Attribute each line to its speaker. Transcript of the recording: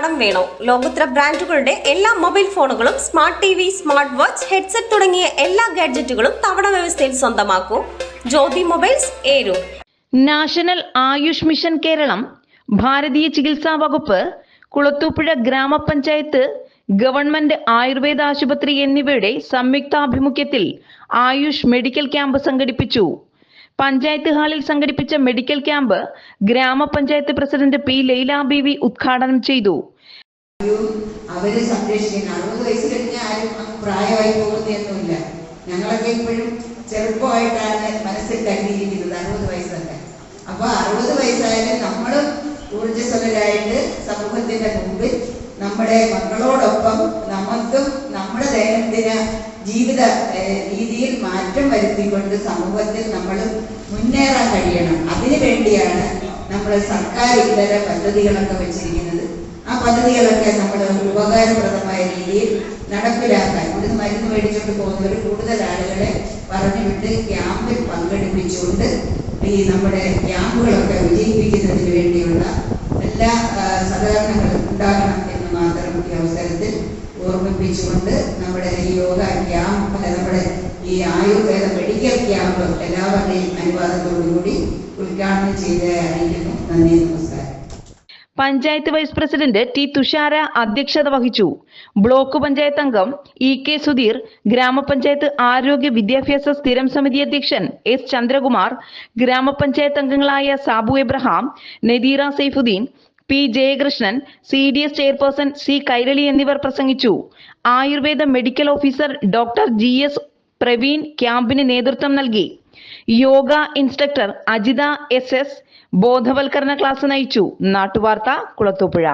Speaker 1: കടം വേണോ? ലോകോത്തര ബ്രാൻഡുകളുടെ എല്ലാ മൊബൈൽ ഫോണുകളും smart T V smart watch headset തുടങ്ങിയ എല്ലാ ഗാഡ്ജറ്റുകളും തവണ വ്യവസ്ഥയിൽ സ്വന്തമാക്കൂ. ജ്യോതി മൊബൈൽസ് ഏരു
Speaker 2: നാഷണൽ ആയുഷ് മിഷൻ കേരളം ഭാരതീയ ചികിത്സാ വകുപ്പ് കുളത്തൂപ്പുഴ ഗ്രാമപഞ്ചായത്ത് ഗവൺമെന്റ് ആയുർവേദ ആശുപത്രി എന്നിവയുടെ സംയുക്താഭിമുഖ്യത്തിൽ ആയുഷ് മെഡിക്കൽ ക്യാമ്പ് സംഘടിപ്പിച്ചു. പഞ്ചായത്ത് ഹാളിൽ സംഘടിപ്പിച്ച medical camp grama panchayat president P Laila Beevi ഉദ്ഘാടനം ചെയ്തു.
Speaker 3: അവർ സംരക്ഷിക്കണം അറുപത് വയസ്സ് കഴിഞ്ഞാൽ ആരും പ്രായമായി പോകുന്നൊന്നുമില്ല ഞങ്ങളൊക്കെ ഇപ്പോഴും ചെറുപ്പമായിട്ടാണ് മനസ്സിൽ കരുതിയിരിക്കുന്നത് അറുപത് വയസ്സൊക്കെ. അപ്പൊ അറുപത് വയസ്സായാലും നമ്മളും ഊർജസ്വലരായിട്ട് സമൂഹത്തിന്റെ മുമ്പിൽ നമ്മുടെ മക്കളോടൊപ്പം നമുക്കും നമ്മുടെ ദൈനംദിന ജീവിത രീതിയിൽ മാറ്റം വരുത്തിക്കൊണ്ട് സമൂഹത്തിൽ നമ്മൾ മുന്നേറാൻ കഴിയണം. അതിനു വേണ്ടിയാണ് നമ്മൾ സർക്കാർ ഇതര പദ്ധതികളൊക്കെ വെച്ചിരിക്കുന്നത്. ആ പദ്ധതികളൊക്കെ നമ്മൾ ഉപകാരപ്രദമായ രീതിയിൽ നടപ്പിലാക്കാൻ. ഇവിടുന്ന് മരുന്ന് മേടിച്ചുകൊണ്ട് പോകുന്നവർ കൂടുതൽ ആളുകളെ പറഞ്ഞു വിട്ട് ക്യാമ്പിൽ പങ്കെടുപ്പിച്ചുകൊണ്ട് ഈ നമ്മുടെ ക്യാമ്പുകളൊക്കെ വിജയിപ്പിക്കുന്നതിന് വേണ്ടിയുള്ള എല്ലാ സഹകരണങ്ങളും ഉണ്ടാകണം എന്ന് മാത്രം ഈ അവസരത്തിൽ ഓർമ്മിപ്പിച്ചുകൊണ്ട് നമ്മുടെ ഈ യോഗ ക്യാമ്പ് നമ്മുടെ ഈ ആയുർവേദ മെഡിക്കൽ ക്യാമ്പ് എല്ലാവരുടെയും അനുവാദത്തോടുകൂടി ഉദ്ഘാടനം ചെയ്ത് അറിയിക്കുന്നു. നന്ദി നമസ്കാരം.
Speaker 2: Panchayat vice president T Thushara അധ്യക്ഷത വഹിച്ചു. ബ്ലോക്ക് പഞ്ചായത്ത് അംഗം ഇ കെ സുധീർ ഗ്രാമപഞ്ചായത്ത് ആരോഗ്യ വിദ്യാഭ്യാസ സ്ഥിരം സമിതി അധ്യക്ഷൻ എസ് ചന്ദ്രകുമാർ ഗ്രാമപഞ്ചായത്ത് അംഗങ്ങളായ Sabu Abraham Nadeera Saifuddin P Jayakrishnan C D S chairperson C Kairali എന്നിവർ പ്രസംഗിച്ചു. Ayurveda medical officer doctor G S Praveen ക്യാമ്പിന് നേതൃത്വം നൽകി. Yoga instructor Ajitha S S ബോധവൽക്കരണ ക്ലാസ് നയിച്ചു. നാട്ടുവാർത്ത കുളത്തൂപ്പുഴ.